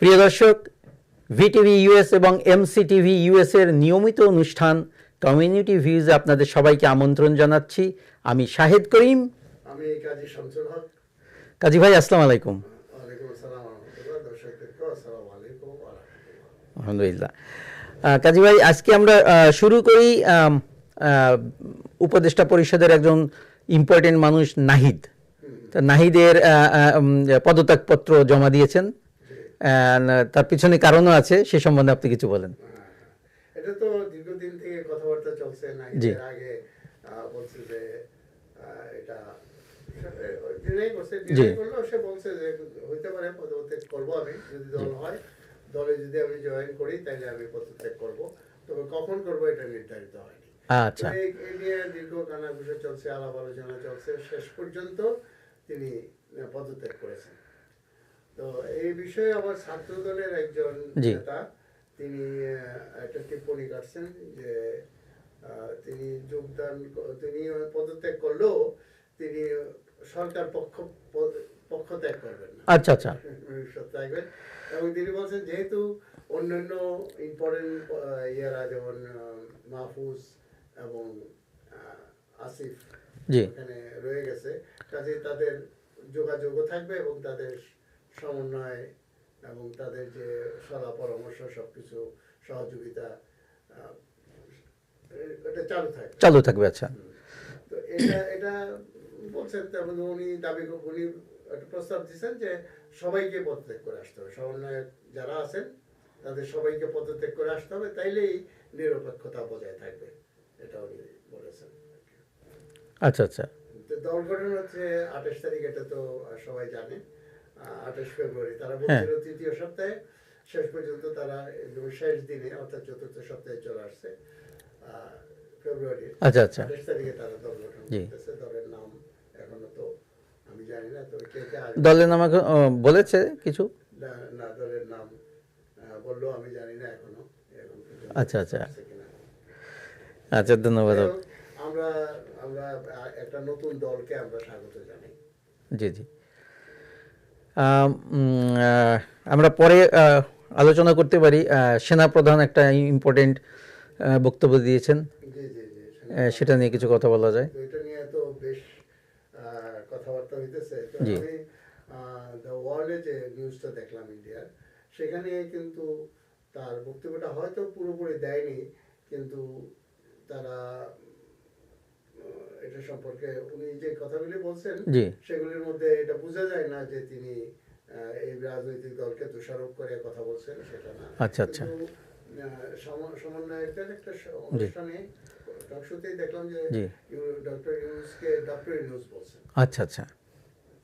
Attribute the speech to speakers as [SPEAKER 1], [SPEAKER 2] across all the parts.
[SPEAKER 1] প্রিয় দর্শক VTV US এবং এমসি টিভি ইউএস এর নিয়মিত অনুষ্ঠান কমিউনিটি ভিউজে আপনাদের সবাইকে আমন্ত্রণ জানাচ্ছি। আমি শাহেদ করিম।
[SPEAKER 2] আমি কাজী শামসুল হক।
[SPEAKER 1] কাজী ভাই আসসালামু আলাইকুম। আলহামদুলিল্লাহ। কাজী ভাই আজকে আমরা শুরু করি উপদেষ্টা পরিষদের একজন ইম্পর্টেন্ট মানুষ নাহিদ। নাহিদের পদত্যাগপত্র জমা দিয়েছেন। তার পিছনে কারণও আছে সে সম্বন্ধে আপনি কিছু বলেন।
[SPEAKER 2] এটা তো দীর্ঘদিন থেকে কথাবার্তা চলছে না। আগে বলছে যে এটা ডিনাই করছে ডিনাই করলেও সে বলছে যে হইতে পারে পদত্যাগ করব আমি যদি দল হয় দলে যদি আমি জয়েন করি তাহলে আমি পদত্যাগ করব। তবে কখন করব এটা নির্ধারিত হয়নি।
[SPEAKER 1] আচ্ছা।
[SPEAKER 2] এই- এই নিয়ে দীর্ঘ কানাঘুষা চলছে আলাপ আলোচনা চলছে শেষ পর্যন্ত তিনি পদত্যাগ করেছেন। তো এই বিষয়ে আমার ছাত্র দলের একজন নেতা তিনি একটা টিপ্পণী কাটছেন যে তিনি যোগদান তিনি পদত্যাগ করলেও তিনি সরকার পক্ষ পক্ষ ত্যাগ করবেন
[SPEAKER 1] আচ্ছা আচ্ছা।
[SPEAKER 2] থাকবেন এবং তিনি বলছেন যেহেতু অন্যান্য ইম্পর্টেন্ট ইয়ারা যেমন মাহফুজ এবং আসিফ এখানে রয়ে গেছে কাজে তাদের যোগাযোগও থাকবে এবং তাদের সমন্বয় এবং তাদের যে সলা পরামর্শ সবকিছু সহযোগিতা এটা চালু থাকবে।
[SPEAKER 1] চালু থাকবে আচ্ছা।
[SPEAKER 2] তো এটা এটা বলছেন তার মধ্যে উনি দাবি উনি একটা প্রস্তাব দিচ্ছেন যে সবাইকে পদত্যাগ করে আসতে হবে। সমন্বয়ক যারা আছেন তাদের সবাইকে পদত্যাগ করে আসতে হবে তাইলেই নিরপেক্ষতা বজায় থাকবে এটা উনি বলেছেন।
[SPEAKER 1] আচ্ছা আচ্ছা।
[SPEAKER 2] তো দল গঠন হচ্ছে আঠাশ তারিখ এটা তো সবাই জানে। আঠাশ ফেব্রুয়ারি। তারা
[SPEAKER 1] হ্যাঁ।
[SPEAKER 2] বলছিল তৃতীয় সপ্তাহে শেষ পর্যন্ত তারা শেষ দিনে অর্থাৎ চতুর্থ সপ্তাহে চলে আসছে ফেব্রুয়ারি।
[SPEAKER 1] আচ্ছা আচ্ছা।
[SPEAKER 2] আঠাশ তারিখে তারা দল গঠন করতেছে। দলের নাম এখনও তো আমি জানি না তো কে কে
[SPEAKER 1] দলের নাম এখন, বলেছে কিছু?
[SPEAKER 2] না না দলের নাম বলল আমি জানি না এখনও
[SPEAKER 1] আচ্ছা, আচ্ছা। আচ্ছা ধন্যবাদ।
[SPEAKER 2] আমরা আমরা একটা নতুন দলকে আমরা স্বাগত জানাই।
[SPEAKER 1] জি জি। আমরা পরে আলোচনা করতে পারি। আহ, সেনাপ্রধান একটা ইম্পর্টেন্ট বক্তব্য দিয়েছেন। সেটা নিয়ে কিছু কথা বলা যায়।
[SPEAKER 2] এটা নিয়ে তো বেশ আহ, কথাবার্তা হইতেছে। তো
[SPEAKER 1] জি।
[SPEAKER 2] আমি দ্য ওয়ার্ল্ডে যে নিউজটা দেখলাম ইন্ডিয়ার সেখানে কিন্তু তার বক্তব্যটা হয়তো পুরোপুরি দেয়নি কিন্তু তারা এটা সম্পর্কে উনি যে কথাগুলি বলছেন সেগুলির মধ্যে এটা বোঝা যায় না যে তিনি এই রাজনৈতিক দলকে দোষারোপ করে কথা বলছেন সেটা না।
[SPEAKER 1] আচ্ছা, আচ্ছা।
[SPEAKER 2] একটা অনুষ্ঠানে টকশোতেই দেখলাম যে ডক্টর ইউনুসকে ডক্টর ইউনুস বলছেন।
[SPEAKER 1] আচ্ছা আচ্ছা।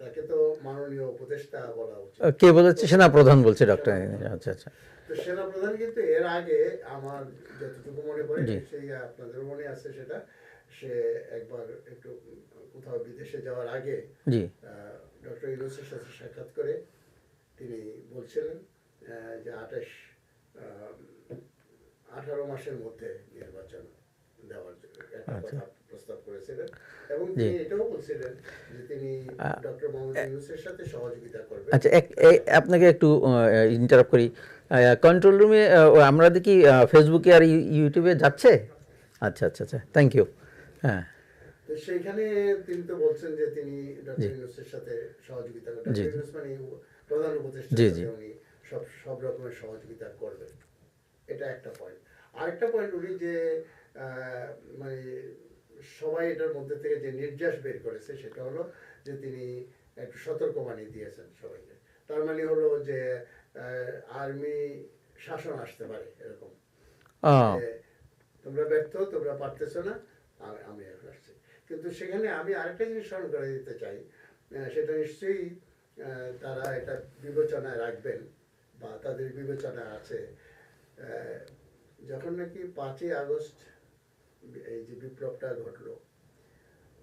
[SPEAKER 2] তাকে তো মাননীয় উপদেষ্টা বলা উচিত।
[SPEAKER 1] কে বলেছে? সেনাপ্রধান বলছে ডক্টর আচ্ছা আচ্ছা।
[SPEAKER 2] তো সেনাপ্রধান কিন্তু এর আগে আমার যতটুকু মনে পড়ে সেই আপনাদের মনে আছে সেটা। সে একবার একটু কোথাও বিদেশে যাওয়ার আগে
[SPEAKER 1] জি।
[SPEAKER 2] ডক্টর ইউনুসের সাথে সাক্ষাৎ করে তিনি বলছিলেন যে আঠাশ আঠারো মাসের মধ্যে নির্বাচন দেওয়ার একটা
[SPEAKER 1] আচ্ছা।
[SPEAKER 2] কথা প্রস্তাব করেছিলেন এবং তিনি এটাও বলছিলেন যে তিনি ডক্টর মোহাম্মদ ইউনুসের সাথে সহযোগিতা করবেন।
[SPEAKER 1] আচ্ছা আপনাকে একটু ইন্টারাপ্ট করি। কন্ট্রোল রুমে আমরা দেখি ফেসবুকে আর ইউটিউবে যাচ্ছে? আচ্ছা আচ্ছা আচ্ছা থ্যাংক ইউ হ্যাঁ।
[SPEAKER 2] তো সেইখানে তিনি তো বলছেন যে তিনি ডক্টর ইউনুসের সাথে সহযোগিতা করবেন ডক্টর ইউনুস মানে প্রধান
[SPEAKER 1] জি।
[SPEAKER 2] উনি সব সব রকমের সহযোগিতা করবেন। এটা একটা পয়েন্ট আরেকটা পয়েন্ট উনি যে মানে সবাই এটার মধ্যে থেকে যে নির্যাস বের করেছে সেটা হলো যে তিনি একটু সতর্কবাণী দিয়েছেন সবাইকে। তার মানে হলো যে আর্মি শাসন আসতে পারে এরকম। তোমরা ব্যর্থ তোমরা পারতেছো না আমি- আসছি। কিন্তু সেখানে আমি আরেকটা জিনিস স্মরণ করে দিতে চাই সেটা নিশ্চয়ই তারা এটা বিবেচনায় রাখবেন বা তাদের বিবেচনা আছে। যখন নাকি পাঁচই আগস্ট এই যে বিপ্লবটা ঘটলো,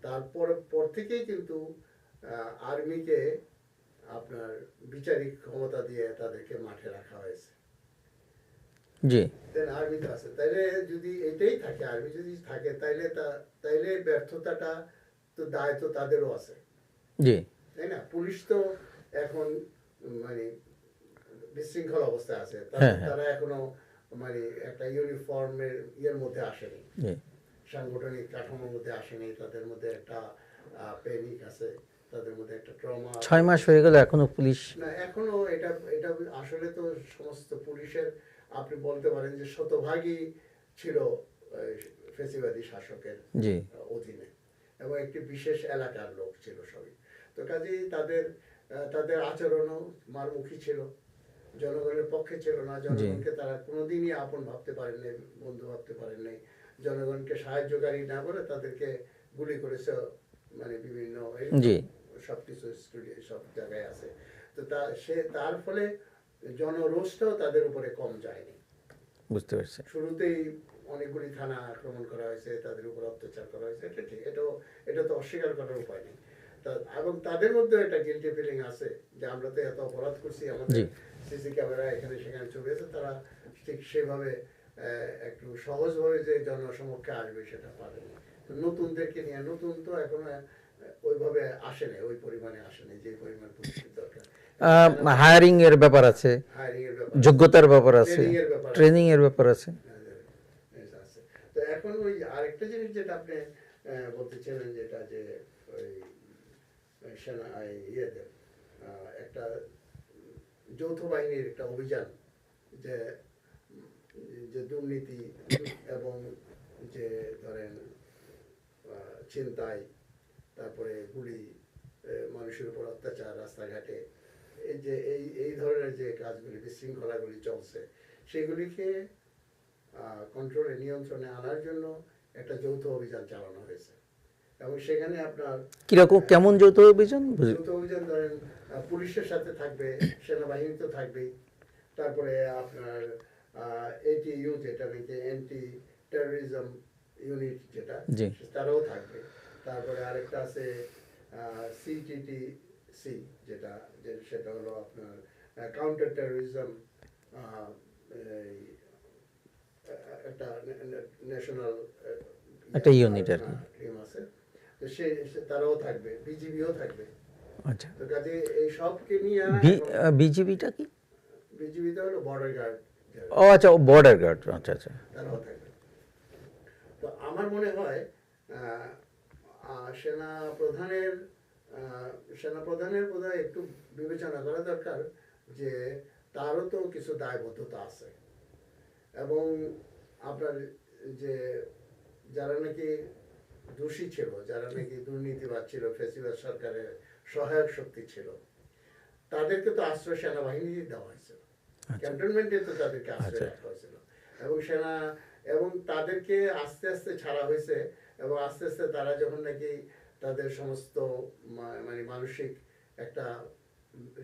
[SPEAKER 2] তারপর, পর থেকেই কিন্তু আর্মিকে আপনার বিচারিক ক্ষমতা দিয়ে তাদেরকে মাঠে রাখা হয়েছে।
[SPEAKER 1] জি।
[SPEAKER 2] আর্মিতে আছে। তাইলে যদি এটাই থাকে আর্মি যদি থাকে তাইলে তাইলে ব্যর্থতাটা তো দায় তো তাদেরও আছে।
[SPEAKER 1] জি।
[SPEAKER 2] তাই না? পুলিশ তো এখন মানে বিশৃঙ্খল অবস্থায় আছে। তারা-। তারা এখনও মানে একটা ইউনিফর্মের ইয়ের মধ্যে আসেনি সাংগঠনিক কাঠামোর মধ্যে আসেনি তাদের মধ্যে একটা প্যানিক আছে। তাদের মধ্যে একটা ট্রমা
[SPEAKER 1] ছয় মাস হয়ে গেল এখনও পুলিশ
[SPEAKER 2] না এখনও এটা এটা আসলে তো সমস্ত পুলিশের আপনি বলতে পারেন যে শতভাগই ছিল ফেসিবাদী শাসকের অধীনে এবং একটি বিশেষ এলাকার লোক ছিল সবই। তো কাজেই তাদের তাদের আচরণও মারমুখী ছিল জনগণের পক্ষে ছিল না জনগণকে তারা কোনোদিনই আপন ভাবতে পারেন নাই বন্ধু ভাবতে পারেন নাই। জনগণকে সাহায্যকারী না করে তাদেরকে গুলি করেছে মানে বিভিন্ন। সবকিছু স্টুডিও সব জায়গায় আছে। তো তা সে তার ফলে জনরোষটাও তাদের উপরে কম যায়নি।
[SPEAKER 1] বুঝতে পারছি।
[SPEAKER 2] শুরুতেই অনেকগুলি থানা আক্রমণ করা হয়েছে তাদের উপর অত্যাচার করা হয়েছে এটা ঠিক এটাও এটা তো অস্বীকার করার উপায় নেই। এবং তাদের মধ্যে একটা গিলটি ফিলিং আছে যে আমরা তো এত অপরাধ করছি আমাদের সিসি ক্যামেরা এখানে সেখানে ছবি আছে তারা ঠিক সেভাবে একটু সহজভাবে যে জনসমক্ষে আসবে সেটা পারেনি নতুনদেরকে নিয়ে নতুন তো এখনও ওইভাবে আসেনি ওই পরিমাণে আসেনি যে পরিমাণ পুলিশের দরকার।
[SPEAKER 1] হায়ারিং এর ব্যাপার আছে যোগ্যতার ব্যাপার আছে। ট্রেনিং এর ব্যাপার আছে।
[SPEAKER 2] এখন ওই আরেকটা জিনিস যেটা আপনি বলতেছিলেন যেটা যে ওই সেনা ইয়েদের একটা যৌথ বাহিনীর একটা অভিযান যে যে দুর্নীতি এবং যে ধরেন ছিনতাই তারপরে গুলি মানুষের উপর অত্যাচার রাস্তাঘাটে যে এই এই ধরনের যে কাজগুলি বিশৃঙ্খলাগুলি চলছে সেগুলিকে কন্ট্রোলে নিয়ন্ত্রণে আনার জন্য একটা যৌথ অভিযান চালানো হয়েছে। এবং সেখানে আপনার
[SPEAKER 1] কীরকম কেমন যৌথ অভিযান?
[SPEAKER 2] যৌথ অভিযান ধরেন পুলিশের সাথে থাকবে সেনাবাহিনী তো থাকবেই। তারপরে আপনার এটিইউ যেটা নাকি অ্যান্টি টেরোরিজম ইউনিট যেটা তারাও থাকবে। তারপরে আরেকটা আছে সিটিটি সি যেটা যে- সেটা হলো আপনার কাউন্টার টেরোরিজম একটা ন্যাশনাল
[SPEAKER 1] একটা unit আর কি।
[SPEAKER 2] টিম আছে। তো সে তারাও থাকবে বিজিবিও থাকবে।
[SPEAKER 1] আচ্ছা।
[SPEAKER 2] তো কাজে এই সবকে নিয়ে
[SPEAKER 1] বিজিবিটা কি?
[SPEAKER 2] বিজিবিতে হলো বর্ডার গার্ড
[SPEAKER 1] ও আচ্ছা বর্ডার গার্ড আচ্ছা আচ্ছা।
[SPEAKER 2] তারাও থাকবে। তো আমার মনে হয় সেনা প্রধানের আহ, সেনা প্রধানের বোধ একটু বিবেচনা করা দরকার যে তারও তো কিছু দায়বদ্ধতা আছে। এবং আপনার যে যারা নাকি দোষী ছিল যারা নাকি দুর্নীতিবাদ ছিল ফেসিবাদ সরকারের সহায়ক শক্তি ছিল তাদেরকে তো আশ্রয় সেনাবাহিনী দেওয়া হয়েছিল। ক্যান্টনমেন্টে তো তাদেরকে
[SPEAKER 1] আচ্ছা।
[SPEAKER 2] আশ্রয় রাখা হয়েছিল। এবং সেনা এবং তাদেরকে আস্তে আস্তে ছাড়া হয়েছে এবং আস্তে আস্তে তারা যখন নাকি তাদের সমস্ত মানে মানসিক একটা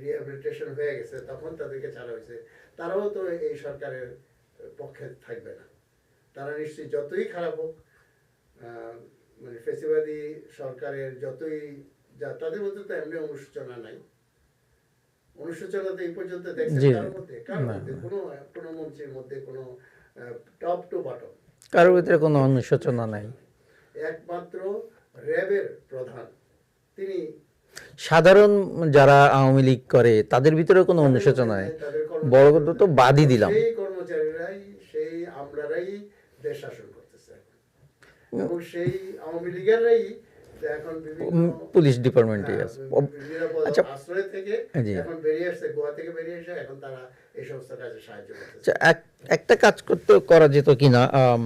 [SPEAKER 2] রিহ্যাবিলিটেশন হয়ে গেছে তখন তাদেরকে ছাড়া হয়েছে। তারাও তো এই সরকারের পক্ষে থাকবে না। তারা নিশ্চয়ই যতই খারাপ হোক মানে ফেসিবাদী সরকারের যতই যা তাদের মধ্যে তো এমনি অনুশোচনা নাই। অনুশোচনা তো এই পর্যন্ত দেখছেন
[SPEAKER 1] জি,
[SPEAKER 2] মধ্যে কার মধ্যে কোনো কোনো মন্ত্রীর মধ্যে কোনো টপ টু বটম
[SPEAKER 1] কারোর ভিতরে কোনো অনুশোচনা নাই।
[SPEAKER 2] একমাত্র র্যাবের প্রধান। তিনি
[SPEAKER 1] সাধারণ যারা আওয়ামী লীগ করে তাদের ভিতরে কোনো অনুশোচনা নাই বড় কথা তো বাদই দিলাম।
[SPEAKER 2] সেই কর্মচারীরাই সেই আমলারাই দেশ শাসন করতেছে। এবং সেই আওয়ামী লীগেরাই এখন
[SPEAKER 1] পুলিশ ডিপার্টমেন্টে
[SPEAKER 2] হ্যাঁ,
[SPEAKER 1] আছে। আচ্ছা।
[SPEAKER 2] থেকে এখন বেরিয়ে আসছে গোয়া থেকে বেরিয়ে এসে এখন তারা এই সমস্ত কাজে সাহায্য করতেছে।
[SPEAKER 1] আচ্ছা এক একটা কাজ করতে করা যেত কিনা me, আম,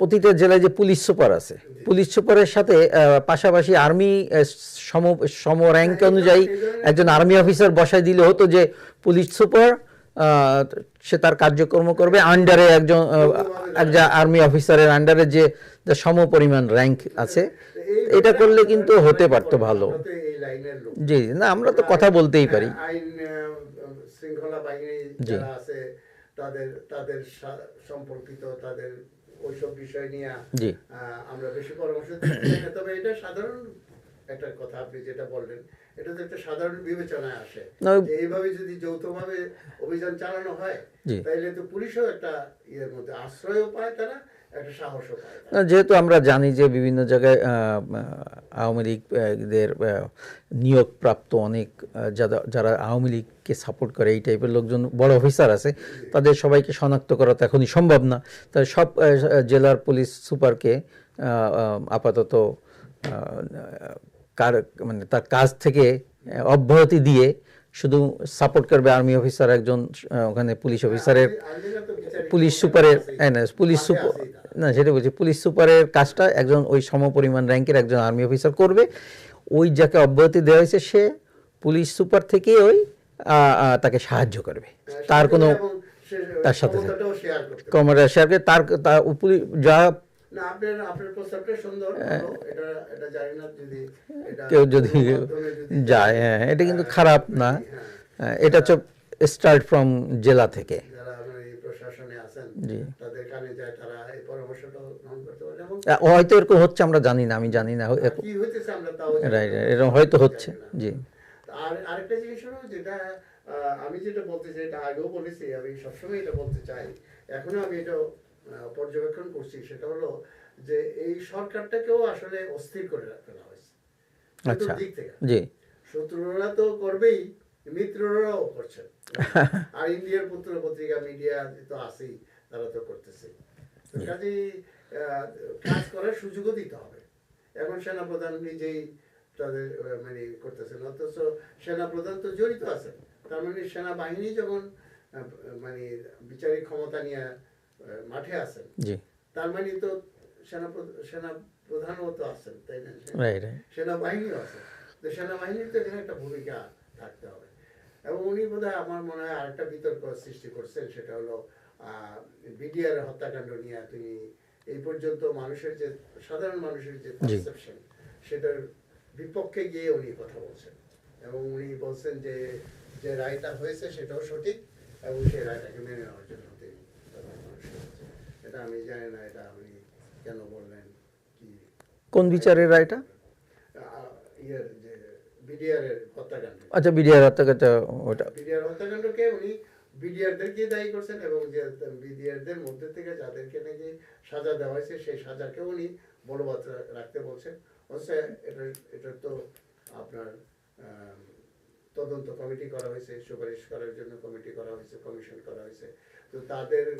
[SPEAKER 1] প্রতিটা জেলায় যে পুলিশ সুপার আছে পুলিশ সুপারের সাথে পাশাপাশি আর্মি সম সম র্যাঙ্ক অনুযায়ী একজন আর্মি অফিসার বসায় দিলে হতো যে পুলিশ সুপার সে তার কার্যক্রম করবে আন্ডারে একজন একজন আর্মি অফিসারের আন্ডারে যে সম পরিমাণ র্যাঙ্ক আছে। এটা করলে কিন্তু হতে পারতো ভালো। জি না আমরা তো কথা বলতেই পারি।
[SPEAKER 2] শৃঙ্খলা বাহিনী
[SPEAKER 1] জি।
[SPEAKER 2] তাদের তাদের সম্পর্কিত তাদের ওইসব বিষয় নিয়ে আমরা বেশি পরামর্শ দিচ্ছি না। তবে এটা সাধারণ একটা কথা আপনি যেটা বললেন এটা তো একটা সাধারণ বিবেচনায় আসে। এইভাবে যদি যৌথভাবে অভিযান চালানো হয়
[SPEAKER 1] তাহলে
[SPEAKER 2] তাইলে তো পুলিশও একটা ইয়ের মধ্যে আশ্রয়ও পায় তারা
[SPEAKER 1] যেহেতু আমরা জানি যে বিভিন্ন জায়গায় আওয়ামী লীগদের নিয়োগপ্রাপ্ত অনেক যারা যারা আওয়ামী লীগকে সাপোর্ট করে, এই টাইপের লোকজন, বড় অফিসার আছে, তাদের সবাইকে শনাক্ত করা তো এখনই সম্ভব না। তাই সব জেলার পুলিশ সুপারকে আপাতত কার মানে তার কাজ থেকে অব্যাহতি দিয়ে শুধু সাপোর্ট করবে আর্মি অফিসার একজন ওখানে পুলিশ অফিসারের পুলিশ সুপারের হ্যাঁ না পুলিশ সুপার না সেটা বলছি পুলিশ সুপারের কাজটা একজন ওই সমপরিমাণ র্যাঙ্কের একজন আর্মি অফিসার করবে। ওই যাকে অব্যাহতি দেওয়া হয়েছে সে পুলিশ সুপার থেকে ওই তাকে সাহায্য করবে।
[SPEAKER 2] হ্যাঁ,
[SPEAKER 1] তার কোনো তার সাথে কমান্ডার সাহেবকে তার যা
[SPEAKER 2] এটা
[SPEAKER 1] কেউ যদি যায় হ্যাঁ এটা কিন্তু খারাপ না।
[SPEAKER 2] হ্যাঁ।
[SPEAKER 1] হ্যাঁ, এটা হচ্ছে স্টার্ট ফ্রম জেলা থেকে। হয়তো এরকম হচ্ছে আমরা জানি না আমি জানি না। এরকম- রাইট হয়তো হচ্ছে জি।
[SPEAKER 2] আর আরেকটা জিনিস হলো যেটা আমি যেটা বলতে চাই এটা আগেও বলেছি আমি সবসময় এটা বলতে চাই। এখনও আমি এটা পর্যবেক্ষণ করছি সেটা হলো যে এই সরকারটাকেও আসলে অস্থির করে ফেলা হয়েছে।
[SPEAKER 1] আচ্ছা। জি।
[SPEAKER 2] শত্রুরা তো করবেই মিত্ররাও করছেন। আর ইন্ডিয়ার পুত্র পত্রিকা মিডিয়া তো আছেই তারা তো করতেছে। কাজেই আহ, কাজ করার সুযোগও দিতে হবে। এখন সেনাপ্রধান নিজেই তাদের মানে করতেছেন। অথচ সেনাপ্রধান তো জড়িত আছেন। তার মানে সেনাবাহিনী যখন মানে বিচারিক ক্ষমতা নিয়ে মাঠে আছেন।
[SPEAKER 1] জি।
[SPEAKER 2] তার মানে তো সেনা সেনা প্রধানও তো আছেন তাই না? সেনাবাহিনীও আছে। তো সেনাবাহিনীর তো এখানে একটা ভূমিকা থাকতে হবে। এবং উনি বোধহয় আমার মনে হয় আরেকটা বিতর্ক সৃষ্টি করছেন সেটা হলো বিডিআর হত্যাকাণ্ড নিয়ে তিনি এই পর্যন্ত মানুষের যে সাধারণ মানুষের যে পারসেপশন সেটার বিপক্ষে গিয়ে উনি কথা বলছেন। এবং উনি বলছেন যে যে রায়টা হয়েছে সেটাও সঠিক এবং সেই রায়টাকে মেনে নেওয়ার জন্য তিনি সাধারণ মানুষের কাছে। এটা আমি জানি না এটা উনি কেন বললেন কি?
[SPEAKER 1] কোন বিচারের রায়টা?
[SPEAKER 2] ইয়ের যে হত্যাকাণ্ড
[SPEAKER 1] আচ্ছা বিডিআর হত্যাকাণ্ড ওটা।
[SPEAKER 2] বিডিআর হত্যাকাণ্ডকে উনি বিডিআরদেরকে দায়ী করছেন এবং যে বিডিআরদের মধ্যে থেকে যাদেরকে নাকি সাজা দেওয়া হয়েছে সেই সাজাকে উনি বলবৎ রাখতে বলছেন। অবশ্য এটা এটা তো আপনার তদন্ত কমিটি করা হয়েছে সুপারিশ করার জন্য কমিটি করা হয়েছে কমিশন করা হয়েছে। তো তাদের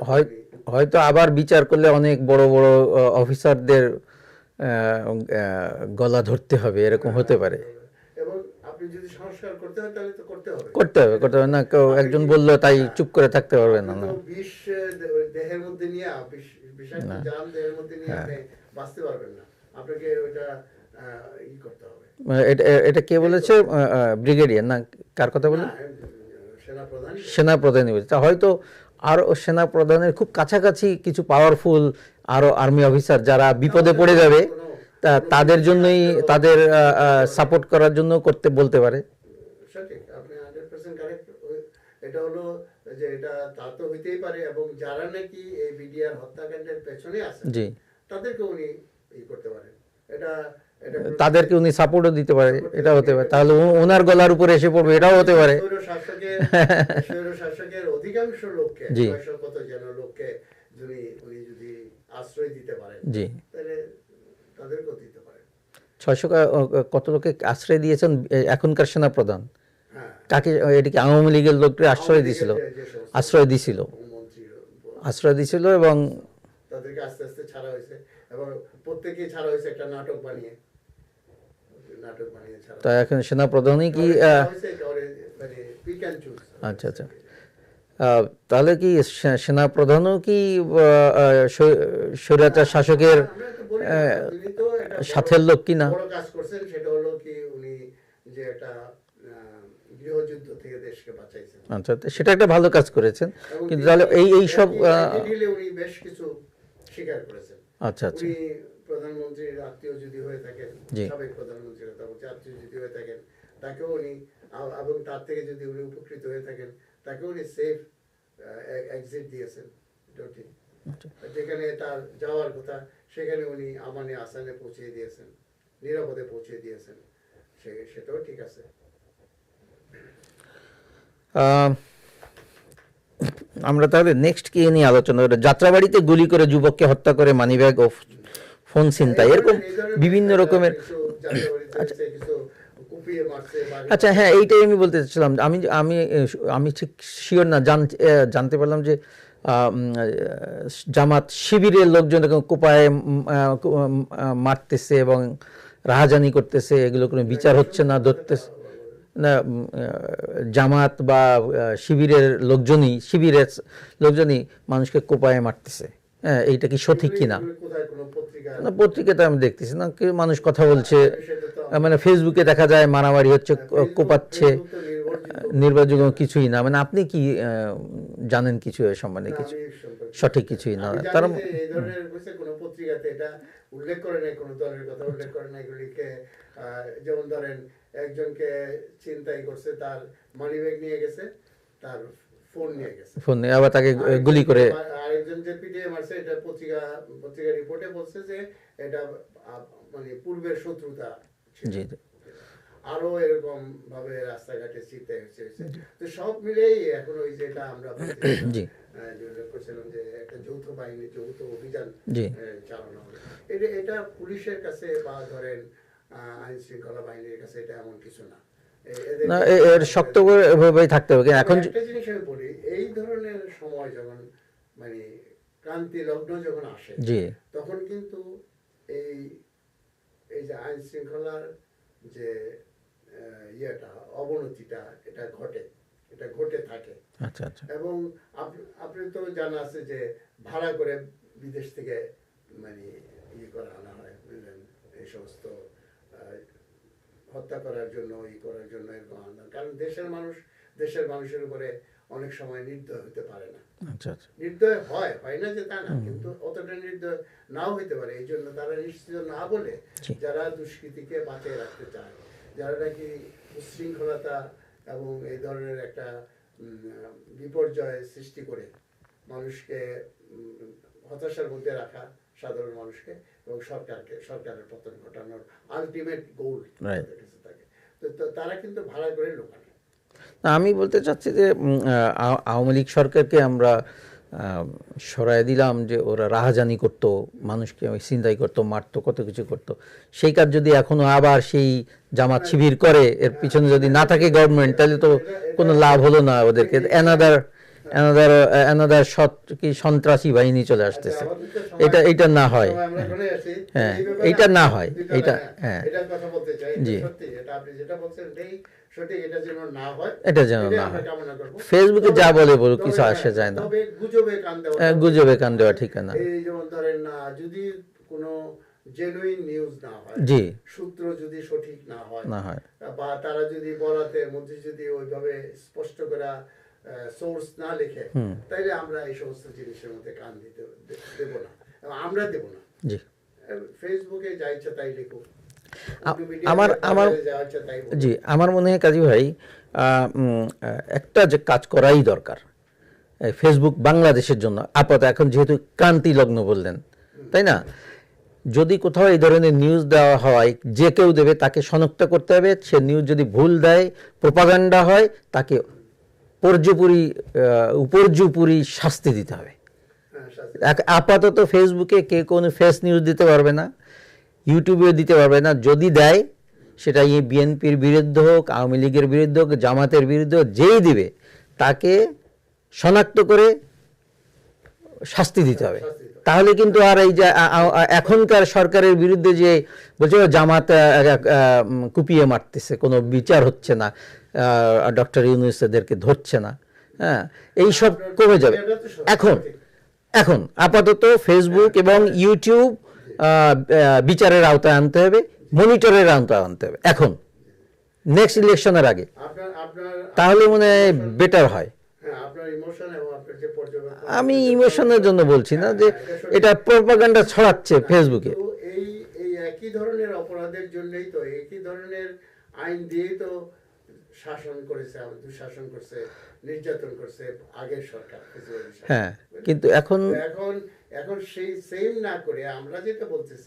[SPEAKER 1] হয় হয়তো আবার বিচার করলে অনেক বড় বড় অফিসারদের গলা ধরতে হবে এরকম হতে পারে।
[SPEAKER 2] করতে হবে।
[SPEAKER 1] করতে হবে না কেউ একজন বলল তাই চুপ করে থাকতে পারবে না না।
[SPEAKER 2] দেহের মধ্যে নিয়ে বিষ- বিষাক্ত
[SPEAKER 1] না।
[SPEAKER 2] জাম দেহের মধ্যে নিয়ে
[SPEAKER 1] হ্যাঁ।
[SPEAKER 2] বাঁচতে পারবেন না। আপনাকে ওটা ই করতে হবে।
[SPEAKER 1] মানে এটা এটা কে বলেছে? ব্রিগেডিয়ার না কার কথা বলে
[SPEAKER 2] না, সেনা প্রধান
[SPEAKER 1] সেনা প্রধানই বলছে। তা হয়তো আরও সেনাপ্রধানের খুব কাছাকাছি কিছু পাওয়ারফুল আরও আর্মি অফিসার যারা বিপদে পড়ে যাবে তা তাদের জন্যই তাদের সাপোর্ট করার জন্য করতে বলতে পারে।
[SPEAKER 2] সঠিক আপনি হান্ড্রেড পার্সেন্ট কারেক্ট এটা হলো যে এটা তা তো হইতেই পারে এবং যারা নাকি এই বিডিআর হত্যাকাণ্ডের পেছনে আছে
[SPEAKER 1] জি।
[SPEAKER 2] তাদেরকে উনি ই করতে পারেন। এটা
[SPEAKER 1] তাদেরকে উনি সাপোর্টও দিতে পারে এটা হতে পারে। তাহলে ওনার গলার উপরে এসে পড়বে এটাও হতে পারে।
[SPEAKER 2] শাসকের অধিকাংশ লোককে কত যেন লোককে যদি উনি যদি আশ্রয় দিতে পারেন
[SPEAKER 1] জি।
[SPEAKER 2] তাহলে তাদেরকেও দিতে পারেন।
[SPEAKER 1] ছয়শো কত লোকে আশ্রয় দিয়েছেন এখনকার সেনা প্রধান
[SPEAKER 2] হ্যাঁ।
[SPEAKER 1] কাকে এটিকে আওয়ামী লীগের লোককে আশ্রয় দিছিল? আশ্রয় দিছিল। আশ্রয় দিছিল এবং
[SPEAKER 2] তাদেরকে আস্তে আস্তে ছাড়া হয়েছে এবং প্রত্যেকেই ছাড়া হয়েছে একটা নাটক বানিয়ে।
[SPEAKER 1] তা এখন সেনা প্রধানই কি
[SPEAKER 2] মানে।
[SPEAKER 1] আচ্ছা, আচ্ছা। তাহলে কি সে- সেনা কি স্বৈরাচার শাসকের সাথের লোক কি না?
[SPEAKER 2] কাজ করছেন সেটা হলো কি উনি যে একটা গৃহযুদ্ধ থেকে দেশকে বাঁচাইছেন।
[SPEAKER 1] আচ্ছা সেটা একটা ভালো কাজ করেছেন। কিন্তু তাহলে এই এই সব
[SPEAKER 2] একই-
[SPEAKER 1] আহ,
[SPEAKER 2] একই ঢিলে উনি বেশ কিছু স্বীকার করেছেন।
[SPEAKER 1] আচ্ছা আচ্ছা।
[SPEAKER 2] প্রধানমন্ত্রীর আত্মীয় যদি হয়ে থাকেন সাবেক প্রধানমন্ত্রীর আত্মীয় যদি হয়ে থাকেন তাকেও উনি এবং তার থেকে যদি উনি উপকৃত হয়ে থাকেন তাকেও উনি সেফ এক্সিট দিয়েছেন এটাও ঠিক
[SPEAKER 1] আচ্ছা।
[SPEAKER 2] যেখানে তার যাওয়ার কথা সেখানে উনি আমানে আসানে পৌঁছে দিয়েছেন নিরাপদে পৌঁছে দিয়েছেন। সেটাও ঠিক আছে।
[SPEAKER 1] আমরা তাহলে নেক্সট কি নিয়ে আলোচনা করি যাত্রাবাড়িতে গুলি করে যুবককে হত্যা করে মানিব্যাগ ও ফোন ছিনতাই, এরকম বিভিন্ন রকমের
[SPEAKER 2] বা-
[SPEAKER 1] আচ্ছা হ্যাঁ এইটাই আমি বলতে চাচ্ছিলাম। আমি আমি আমি ঠিক শিওর না, জান জানতে পারলাম যে জামাত শিবিরের লোকজন এরকম কোপায় মারতেছে এবং রাহাজানি করতেছে, এগুলো কোনো বিচার হচ্ছে না, ধরতেছে। না জামাত বা শিবিরের লোকজনই শিবিরের লোকজনই মানুষকে কোপায় মারতেছে। হ্যাঁ এইটা কি সঠিক কিনা? না পত্রিকাতে আমি দেখতেছি না কেউ মানুষ কথা বলছে আহ, মানে ফেসবুকে দেখা যায় মারামারি হচ্ছে কোপাচ্ছে
[SPEAKER 2] ফেসবুক
[SPEAKER 1] নির্বাচন কিছুই না মানে আপনি কি জানেন কিছু এ সম্বন্ধে কিছু? সঠিক কিছুই না। তার
[SPEAKER 2] যে এই ধরনের হচ্ছে কোনো পত্রিকাতে এটা উল্লেখ করে নাই কোনো দলের কথা উল্লেখ করে নাই এগুলিকে যেমন ধরেন একজনকে চিন্তাই করছে তার মানি ব্যাগ নিয়ে গেছে তার ফোন নিয়ে
[SPEAKER 1] আবার তাকে গুলি করে
[SPEAKER 2] আরেকজন- যে পিটিএ মারছে এটা পত্রিকা পত্রিকা রিপোর্টে বলছে যে এটা মানে পূর্বের শত্রুতা
[SPEAKER 1] জি।
[SPEAKER 2] আরও এরকম ভাবে রাস্তাঘাটে চিন্তা হচ্ছে তো সব মিলেই এখন ওই যেটা আমরা
[SPEAKER 1] জি।
[SPEAKER 2] করছিলাম যে একটা যৌথ বাহিনী যৌথ অভিযান চালানো এটা এটা পুলিশের কাছে বা ধরেন আইন শৃঙ্খলা বাহিনীর কাছে এটা এমন কিছু না।
[SPEAKER 1] না এর শক্ত করে এভাবেই থাকতে হবে। এখন
[SPEAKER 2] একটা জিনিস আমি বলি এই ধরনের সময় যখন মানে ক্রান্তি লগ্ন যখন আসে
[SPEAKER 1] জি।
[SPEAKER 2] তখন কিন্তু এই এই যে আইন শৃঙ্খলার যে ইয়েটা অবনতিটা এটা ঘটে এটা ঘটে থাকে।
[SPEAKER 1] আচ্ছা আচ্ছা।
[SPEAKER 2] এবং আপনি তো জানা আছে যে ভাড়া করে বিদেশ থেকে মানে ইয়ে করে আনা হয় এই সমস্ত হত্যা করার জন্য ই করার জন্য এরকম আনা কারণ দেশের মানুষ দেশের মানুষের উপরে অনেক সময় নির্দয় হতে পারে না।
[SPEAKER 1] আচ্ছা আচ্ছা।
[SPEAKER 2] নির্দয় হয় হয় না যে তা না কিন্তু অতটা নির্দয় নাও হইতে পারে। এই জন্য তারা নিশ্চিত না বলে যারা দুষ্কৃতিকে বাঁচিয়ে রাখতে চায় যারা নাকি উচ্ছৃঙ্খলতা এবং এই ধরনের একটা বিপর্যয় সৃষ্টি করে মানুষকে হতাশার মধ্যে রাখা সাধারণ মানুষকে এবং সরকারকে সরকারের পতন ঘটানোর আলটিমেট গোল থাকে। তো তো তারা কিন্তু ভাড়া করে লোক আনে
[SPEAKER 1] আমি বলতে চাচ্ছি যে আওয়ামী লীগ সরকারকে আমরা সরায় দিলাম যে ওরা রাহাজানি করতো মানুষকে চিন্তাই করতো মারতো কত কিছু করতো। সেই কাজ যদি এখনও আবার সেই জামাত শিবির করে এর পিছনে যদি না থাকে গভর্নমেন্ট তাহলে তো কোনো লাভ হলো না ওদেরকে। এনাদার এনাদার এনাদার সৎ কি সন্ত্রাসী বাহিনী চলে আসতেছে
[SPEAKER 2] আচ্ছা,
[SPEAKER 1] এটা এটা না হয়। হ্যাঁ, এইটা না হয়,
[SPEAKER 2] দুটো
[SPEAKER 1] এইটা,
[SPEAKER 2] না-
[SPEAKER 1] হ্যাঁ।
[SPEAKER 2] এটা
[SPEAKER 1] জি।
[SPEAKER 2] এটা এটা যেন না হয়
[SPEAKER 1] এটা। ফেসবুকে যা বলে বলুক, কিছু আসে যায় না।
[SPEAKER 2] গুজবে কান দেওয়া
[SPEAKER 1] হ্যাঁ, গুজবে কান দেওয়া ঠিক না।
[SPEAKER 2] যেমন ধরেন না যদি কোনো জেনুইন নিউজ না হয়
[SPEAKER 1] জি
[SPEAKER 2] সূত্র যদি সঠিক না হয়
[SPEAKER 1] না হয়
[SPEAKER 2] বা তারা যদি বলাতে মধ্যে যদি ওইভাবে স্পষ্ট করে সোর্স না লিখে। তাইলে আমরা এই সমস্ত জিনিসের মধ্যে কান দিতে দেব না। আমরা দেব না।
[SPEAKER 1] জি।
[SPEAKER 2] ফেসবুকে যা ইচ্ছা তাই লিখুক
[SPEAKER 1] আমার- আমার-। জি আমার মনে হয় কাজী ভাই একটা যে কাজ করাই দরকার ফেসবুক বাংলাদেশের জন্য আপাতত এখন যেহেতু ক্রান্তি লগ্ন বললেন তাই না? যদি কোথাও এই ধরনের নিউজ দেওয়া হয় যে কেউ দেবে তাকে শনাক্ত করতে হবে সে নিউজ যদি ভুল দেয় প্রপাগান্ডা হয় তাকে পর্যপুরি উপর্যুপুরি শাস্তি দিতে হবে।
[SPEAKER 2] হ্যাঁ,
[SPEAKER 1] আপাতত ফেসবুকে কে কোনো ফেস নিউজ দিতে পারবে না ইউটিউবেও দিতে পারবে না যদি দেয় সেটা এই বিএনপির বিরুদ্ধে হোক আওয়ামী লীগের বিরুদ্ধে হোক জামাতের বিরুদ্ধে হোক যেই দিবে তাকে শনাক্ত করে শাস্তি দিতে হবে। তাহলে কিন্তু আর এই যে এখনকার সরকারের বিরুদ্ধে যে বলছে জামাত কুপিয়ে মারতেছে কোনো বিচার হচ্ছে না। ডক্টর ইউনুস এদেরকে ধরছে না। হ্যাঁ এইসব কমে যাবে। এখন এখন আপাতত ফেসবুক এবং ইউটিউব বিচারের আওতায় আনতে হবে, মনিটরের আওতায় আনতে হবে। এখন নেক্সট ইলেকশনের আগে। তাহলে মনে হয় বেটার হয়। আমি ইমোশনের জন্য বলছি না যে এটা প্রপাগান্ডা ছড়াচ্ছে ফেসবুকে
[SPEAKER 2] এই একই ধরনের অপরাধের জন্যই তো, একই ধরনের আইন দিয়েই তো শাসন করেছে দুঃশাসন করছে নির্যাতন করছে আগের সরকার
[SPEAKER 1] হ্যাঁ কিন্তু এখন
[SPEAKER 2] এখন এখন সেই সেম না করে আমরা যেটা বলতেছি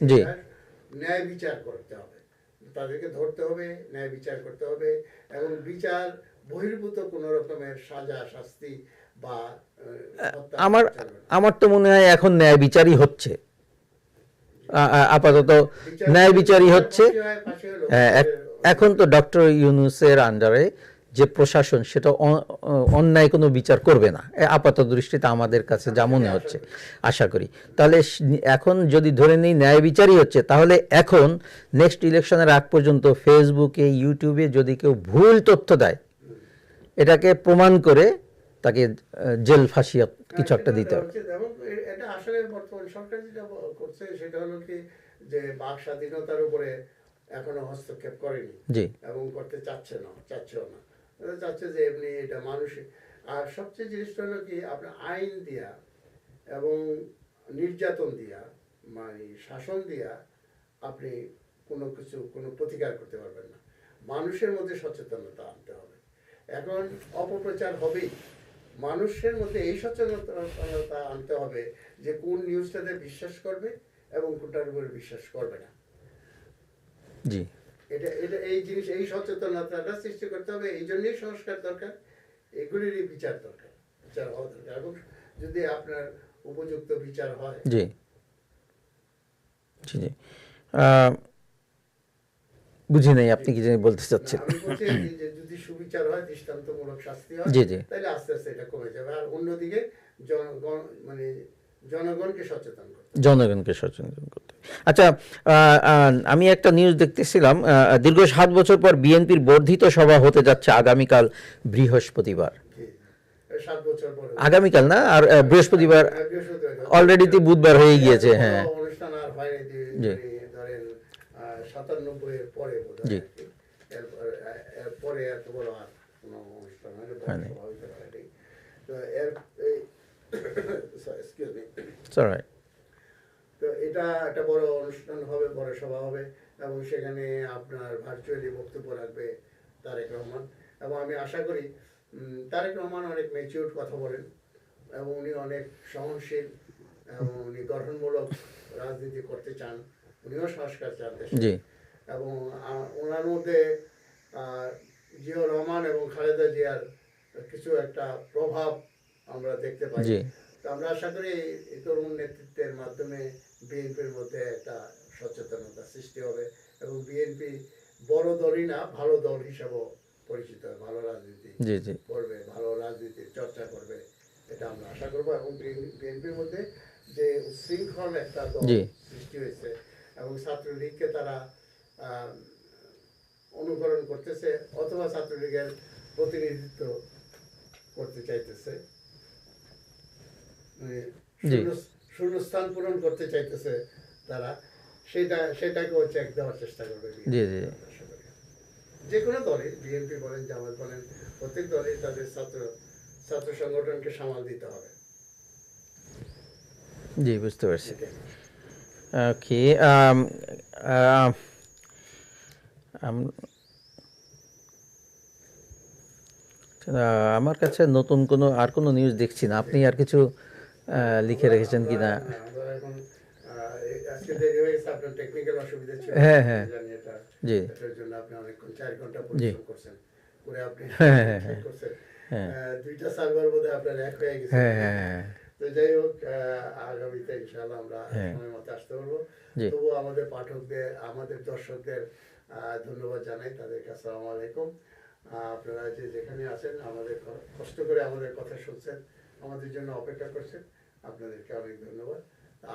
[SPEAKER 2] ন্যায় বিচার করতে হবে। তাদেরকে ধরতে হবে ন্যায় বিচার করতে হবে এবং বিচার বহির্ভূত কোনো রকমের সাজা শাস্তি বা
[SPEAKER 1] আমার আমার তো মনে হয় এখন ন্যায় বিচারই হচ্ছে। আপাতত ন্যায় বিচারই হচ্ছে।
[SPEAKER 2] হয়।
[SPEAKER 1] হ্যাঁ, এখন তো ডক্টর ইউনুসের আন্ডারে যে প্রশাসন সেটা অন্যায় কোনো বিচার করবে না আপাত দৃষ্টিতে আমাদের কাছে যা মনে হচ্ছে আশা করি তাহলে এখন যদি ধরে নিই ন্যায় বিচারই হচ্ছে তাহলে এখন নেক্সট ইলেকশনের আগ পর্যন্ত ফেসবুকে ইউটিউবে যদি কেউ ভুল তথ্য দেয় এটাকে প্রমাণ করে তাকে জেল ফাঁসি কিছু একটা দিতে হবে
[SPEAKER 2] এটা আসলে বর্তমান সরকার যেটা করছে সেটা হলো কি যে বাক স্বাধীনতার উপরে এখনও হস্তক্ষেপ করেনি। এবং করতে চাচ্ছে না চাচ্ছেও না। চাচ্ছে যে এমনি এটা মানুষ আর সবচেয়ে জিনিসটা হলো কি আপনার আইন দিয়া এবং নির্যাতন দিয়া মানে শাসন দিয়া আপনি কোনো কিছু কোনো প্রতিকার করতে পারবেন না। মানুষের মধ্যে সচেতনতা আনতে হবে। এখন অপপ্রচার হবেই। মানুষের মধ্যে এই সচেতনতা আনতে হবে যে কোন নিউজটাতে বিশ্বাস করবে এবং কোনটার উপরে বিশ্বাস করবে না।
[SPEAKER 1] জি।
[SPEAKER 2] এটা এটা এই জিনিস এই সচেতনতাটা সৃষ্টি করতে হবে এই জন্যই সংস্কার দরকার এগুলিরই বিচার দরকার বিচার হওয়া দরকার। এবং যদি আপনার উপযুক্ত বিচার হয়
[SPEAKER 1] জি। জি জি। বুঝি নাই আপনি কি জানি বলতে চাচ্ছেন।
[SPEAKER 2] যদি সুবিচার হয় দৃষ্টান্তমূলক শাস্তি হয়
[SPEAKER 1] জি, জি।
[SPEAKER 2] তাহলে আস্তে আস্তে এটা কমে যাবে। আর অন্যদিকে মানে জনগণকে সচেতন করতে।
[SPEAKER 1] জনগণকে সচেতন করতে। আচ্ছা আমি একটা নিউজ দেখতেছিলাম দীর্ঘ সাত বছর পর বিএনপির বর্ধিত সভা হতে যাচ্ছে আগামীকাল বৃহস্পতিবার। আগামীকাল না? আর বৃহস্পতিবার
[SPEAKER 2] হ্যাঁ,
[SPEAKER 1] অলরেডি তো বুধবার হয়ে গিয়েছে হ্যাঁ।
[SPEAKER 2] অনুষ্ঠান আর হয়নি
[SPEAKER 1] জি।
[SPEAKER 2] ধরেন সাতানব্বই এর পরে
[SPEAKER 1] জি।
[SPEAKER 2] আর কি। এরপর এত বড় আর কোনো অনুষ্ঠান হয়নি এর এক্সকিউজ মি
[SPEAKER 1] Alright.
[SPEAKER 2] তো এটা একটা বড় অনুষ্ঠান হবে বড় সভা হবে এবং সেখানে আপনার ভার্চুয়ালি বক্তব্য রাখবে তারেক রহমান এবং আমি আশা করি তারেক রহমান অনেক ম্যাচিউর কথা বলেন এবং উনি অনেক সহনশীল এবং উনি গঠনমূলক রাজনীতি করতে চান উনিও সংস্কার চান দেশে। এবং ওনার মধ্যে জিয়াউর রহমান এবং খালেদা জিয়ার কিছু একটা প্রভাব আমরা দেখতে পাই। তো আমরা আশা করি তরুণ নেতৃত্বের মাধ্যমে বিএনপির মধ্যে একটা সচেতনতা সৃষ্টি হবে এবং বিএনপি বড় দলই না ভালো দল হিসাবেও পরিচিত হয় ভালো রাজনীতি করবে ভালো রাজনীতির চর্চা করবে এটা আমরা আশা করব এবং বিএনপির মধ্যে যে উশৃঙ্খল একটা দল সৃষ্টি হয়েছে এবং ছাত্রলীগকে তারা অনুকরণ করতেছে অথবা ছাত্রলীগের প্রতিনিধিত্ব করতে চাইতেছে। শূন্যস্থান পূরণ করতে চাইতেছে তারা সেটা সেটাকেও চেক দেওয়ার চেষ্টা করবে
[SPEAKER 1] জি জি।
[SPEAKER 2] যে কোনো দলে বিএনপি বলেন জামাত বলেন প্রত্যেক দলই তাদের ছাত্র ছাত্র সংগঠনকে সামাল দিতে হবে।
[SPEAKER 1] জি বুঝতে পারছি। ওকে আমার কাছে নতুন কোনো আর কোনো নিউজ দেখছি না। আপনি আর কিছু লিখে রেখেছেন কি না
[SPEAKER 2] হয়ে
[SPEAKER 1] হ্যাঁ, হ্যাঁ। জি। হ্যাঁ, হ্যাঁ, হ্যাঁ। হ্যাঁ।
[SPEAKER 2] দুইটা সার্ভার বোধহয় আপনার এক হয়ে গেছে।
[SPEAKER 1] হ্যাঁ হ্যাঁ হ্যাঁ।
[SPEAKER 2] তো যাই হোক আগামীতে ইনশাআল্লাহ আমরা
[SPEAKER 1] হ্যাঁ।
[SPEAKER 2] সময় মতো আসতে পারব। আমাদের পাঠকদের আমাদের দর্শকদের ধন্যবাদ জানাই তাদেরকে আসসালামু আলাইকুম। আপনারা যে যেখানে আছেন আমাদের কষ্ট করে আমাদের কথা শুনছেন। আমাদের জন্য অপেক্ষা করছেন। আপনাদেরকে অনেক ধন্যবাদ।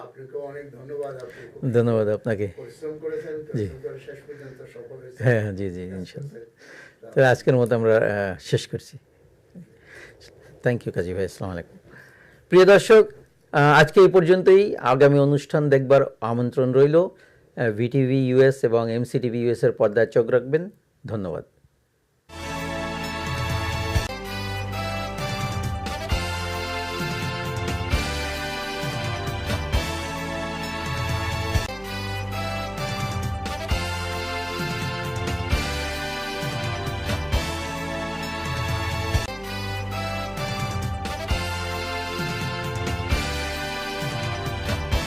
[SPEAKER 2] আপনাকেও অনেক ধন্যবাদ। আপনি
[SPEAKER 1] ধন্যবাদ আপনাকে।
[SPEAKER 2] পরিশ্রম করেছেন। শেষ পর্যন্ত সফল হয়েছেন।
[SPEAKER 1] হ্যাঁ হ্যাঁ জি জি ইনশাল্লাহ তো আজকের মতো আমরা শেষ করছি। থ্যাংক ইউ কাজী ভাই। আসসালামু আলাইকুম। প্রিয় দর্শক আজকে এই পর্যন্তই। আগামী অনুষ্ঠান দেখবার আমন্ত্রণ রইল। ভিটিভি ইউএস এবং এমসিটিভি ইউএস এর পর্দায় চোখ রাখবেন। ধন্যবাদ।